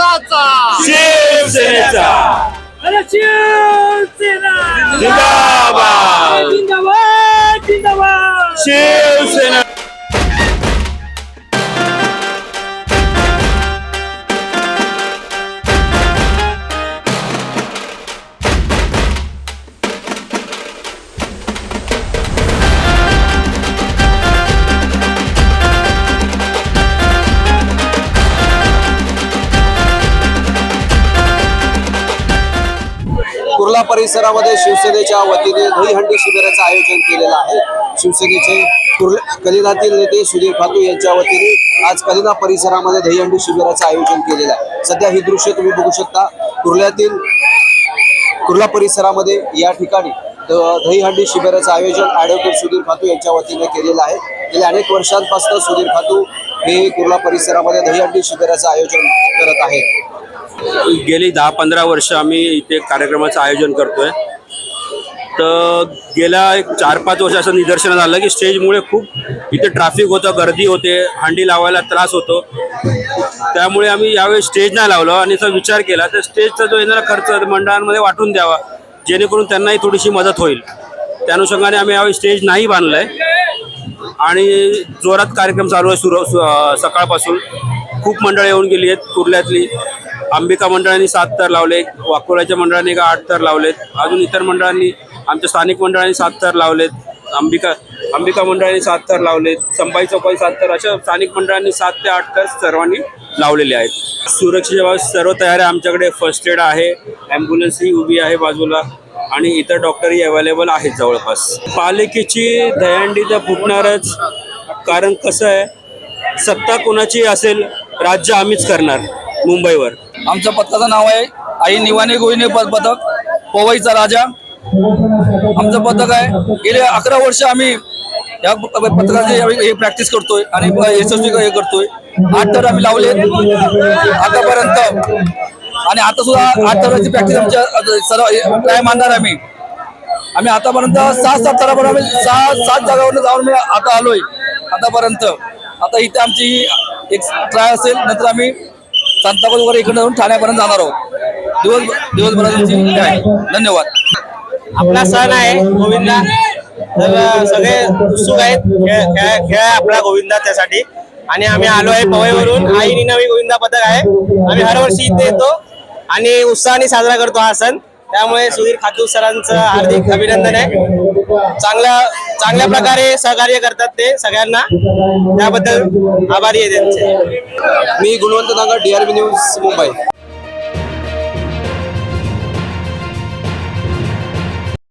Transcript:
कुणाचा शिवसेनेचा. अरे शिवसेना! जिंदाबाद. जिंदाबाद जिंदाबाद. शिवसेना. कुर्ला परिसरामध्ये शिवसेनेच्या वतीने दहीहंडी शिबिराचं आयोजन केलेलं आहे. शिवसेनेचे कुर्ला कलिनातील नेते सुधीर खातू यांच्या वतीने आज कलिना परिसरामध्ये दहीहंडी शिबिराचं आयोजन केलेलं आहे. सध्या ही दृश्य तुम्ही बघू शकता. कुर्ल्यातील कुर्ला परिसरामध्ये या ठिकाणी दहीहंडी शिबिराचं आयोजन ॲडव्होकेट सुधीर खातू यांच्या वतीने केलेलं आहे. गेल्या अनेक वर्षांपासून सुधीर खातू हे कुर्ला परिसरामध्ये दहीहंडी शिबिराचं आयोजन करत आहेत. गेली दहा पंधरा वर्ष आम्ही इथे कार्यक्रमाचं आयोजन करतोय. तर गेल्या एक चार पाच वर्ष असं निदर्शन झालं की स्टेजमुळे खूप इथे ट्रॅफिक होतं गर्दी होते हंडी लावायला त्रास होतो. त्यामुळे आम्ही यावेळी स्टेज नाही लावलं आणि त्याचा विचार केला तर स्टेजचा जो येणारा खर्च मंडळांमध्ये वाटून द्यावा जेणेकरून त्यांनाही थोडीशी मदत होईल. त्या अनुषंगाने आम्ही यावेळी स्टेज नाही बांधलं आहे आणि जोरात कार्यक्रम चालू आहे सुरू सकाळपासून. खूप मंडळं येऊन गेली आहेत कुर्ल्यातली. अंबिका मंडळांनी सात तर लावले वाकुळाच्या मंडळांनी का आठ तर लावलेत अजून इतर मंडळांनी आमच्या स्थानिक मंडळांनी सात तर लावलेत अंबिका अंबिका मंडळांनी सात तर लावलेत संभाई चौपाई सात तर अशा स्थानिक मंडळांनी सात ते आठ तर सर्वांनी लावलेले आहेत. सुरक्षेच्या बाबत सर्व तयार आहे आमच्याकडे फर्स्ट एड आहे ॲम्ब्युलन्सही उभी आहे बाजूला आणि इतर डॉक्टरही अवेलेबल आहेत जवळपास. पालिकेची दयांडी तर फुटणारच कारण कसं आहे सत्ता कोणाची असेल राज्य आम्हीच करणार. मुंबईवर. आमच्या पथकाचं नाव आहे आई निवाने गोविने पद पथक पवईचा राजा. आमचं पथक आहे. गेले अकरा वर्ष आम्ही या पथकाची हे प्रॅक्टिस करतोय आणि यशस्वी हे करतोय. आठ तर आम्ही लावले आतापर्यंत. आणि आता सुद्धा आठ तराची प्रॅक्टिस आमच्या सर्व काय मानणार आम्ही. आम्ही आतापर्यंत सहा सात तरापर्यंत आम्ही सहा सात जागावर जाऊन मी आता आलोय. आतापर्यंत. आता इथे आमची एक ट्राय असेल नंतर आम्ही संतापात वगैरे इकडे जाऊन ठाण्यापर्यंत जाणार आहोत. दिवस दिवसभराची आहे. धन्यवाद. आपला सण आहे गोविंदा. तर सगळे उत्सुक आहेत. खेळ खेळ खेळ आहे आपला गोविंदा त्यासाठी. आणि आम्ही आलो आहे पवईवरून आई निनावी गोविंदा पथक आहे. आम्ही हरवर्षी इथे येतो आणि उत्साहाने साजरा करतो हा सण. त्यामुळे सुधीर खातू सरांचं हार्दिक अभिनंदन आहे. चांगल्या चांगल्या प्रकारे सहकार्य करतात ते सगळ्यांना. त्याबद्दल आभारी आहे त्यांचे. मी गुणवंत नागर डीआरबी न्यूज मुंबई.